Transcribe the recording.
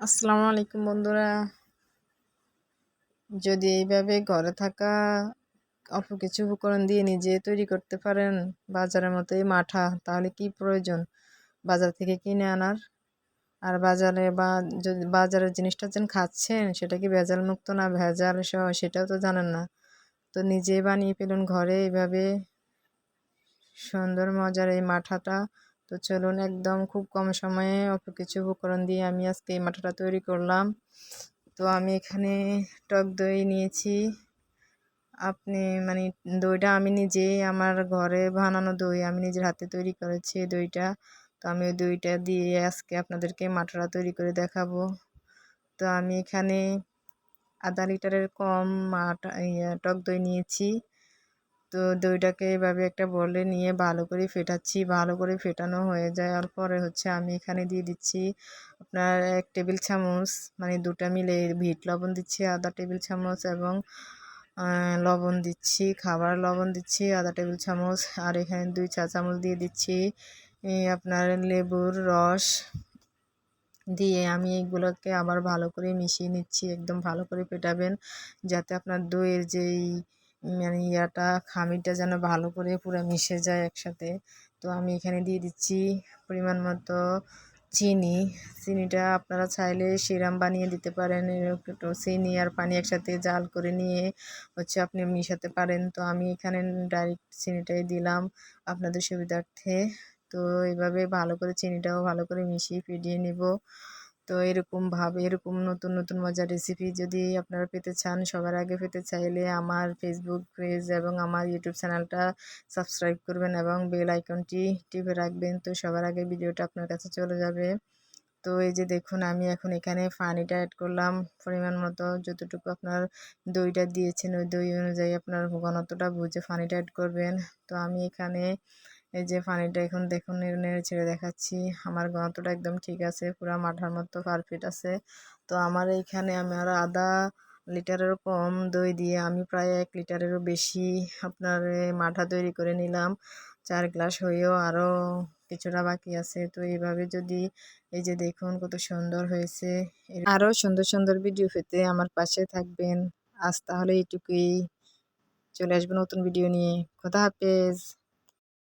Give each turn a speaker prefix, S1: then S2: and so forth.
S1: আসসালামু আলাইকুম বন্ধুরা। যদি এইভাবে ঘরে থাকা অল্প কিছু উপকরণ দিয়ে নিজে তৈরি করতে পারেন বাজারের মতো এই মাঠা, তাহলে কি প্রয়োজন? বাজার থেকে কিনে আনার। আর বাজারে বা যদি বাজারের জিনিসটা যেন খাচ্ছেন, সেটা কি ভেজাল মুক্ত না ভেজাল সহ, সেটাও তো জানেন না। তো নিজে বানিয়ে ফেলুন ঘরে। এইভাবে সুন্দর মজার এই মাঠাটা তো চলুন একদম খুব কম সময়ে অল্প কিছু উপকরণ দিয়ে আমি আজকে এই মাঠাটা তৈরি করলাম। তো আমি এখানে টক দই নিয়েছি। আপনি মানে দইটা আমি নিজেই আমার ঘরে বানানো দই আমি নিজের হাতে তৈরি করেছি দইটা। তো আমি ওই দইটা দিয়ে আজকে আপনাদেরকে মাঠাটা তৈরি করে দেখাবো। তো আমি এখানে আধা লিটারের কম মাটা টক দই নিয়েছি। তো দইটাকে এভাবে একটা বলে নিয়ে ভালো করে ফেটাচ্ছি, ভালো করে ফেটানো হয়ে যাওয়ার পরে হচ্ছে আমি এখানে দিয়ে দিচ্ছি আপনার এক টেবিল চামচ মানে দুটা মিলে ভিট লবণ দিচ্ছি, আধা টেবিল চামচ এবং লবণ দিচ্ছি, খাবার লবণ দিচ্ছি, আধা টেবিল চামচ আর এখানে দুই চা চামচ দিয়ে দিচ্ছি আপনার লেবুর রস দিয়ে আমি এইগুলোকে আবার ভালো করে মিশিয়ে নিচ্ছি, একদম ভালো করে পেটাবেন যাতে আপনার দইয়ের যেই মানে ইয়াটা, খামিরটা যেন ভালো করে পুরো মিশে যায় একসাথে। তো আমি এখানে দিয়ে দিচ্ছি পরিমাণ মতো চিনি। চিনিটা আপনারা চাইলে সিরাম বানিয়ে দিতে পারেন, একটু চিনি আর পানি একসাথে জাল করে নিয়ে হচ্ছে আপনি মিশাতে পারেন। তো আমি এখানে ডাইরেক্ট চিনিটাই দিলাম আপনাদের সুবিধার্থে। তো এইভাবে ভালো করে চিনিটাও ভালো করে মিশিয়ে ফিরিয়ে নিব। তো এরকমভাবে এরকম নতুন নতুন মজার রেসিপি যদি আপনারা পেতে চান, সবার আগে পেতে চাইলে আমার ফেসবুক পেজ এবং আমার ইউটিউব চ্যানেলটা সাবস্ক্রাইব করবেন এবং বেল আইকনটি টিপে রাখবেন। তো সবার আগে ভিডিওটা আপনার কাছে চলে যাবে। তো এই যে দেখুন, আমি এখন এখানে পানিটা অ্যাড করলাম। পরিমাণ মতো যতটুকু আপনার দইটা দিয়েছেন, ওই দই অনুযায়ী আপনার ঘনত্বটা বুঝে পানিটা অ্যাড করবেন। তো আমি এখানে এই যে পানিটা এখন দেখুন, নেড়ে ছেড়ে দেখাচ্ছি। আমার গন্তটা একদম ঠিক আছে, পুরো মাঠার মতো পারফেক্ট আছে। তো আমার এইখানে আমার আধা লিটারেরও কম দই দিয়ে আমি প্রায় এক লিটারেরও বেশি আপনার মাঠা তৈরি করে নিলাম। চার গ্লাস হয়েও আরও কিছুটা বাকি আছে। তো এইভাবে যদি এই যে দেখুন কত সুন্দর হয়েছে। আরও সুন্দর সুন্দর ভিডিও পেতে আমার পাশে থাকবেন। আজ তাহলে এইটুকুই। চলে আসব নতুন ভিডিও নিয়ে। খোদা হাফেজ।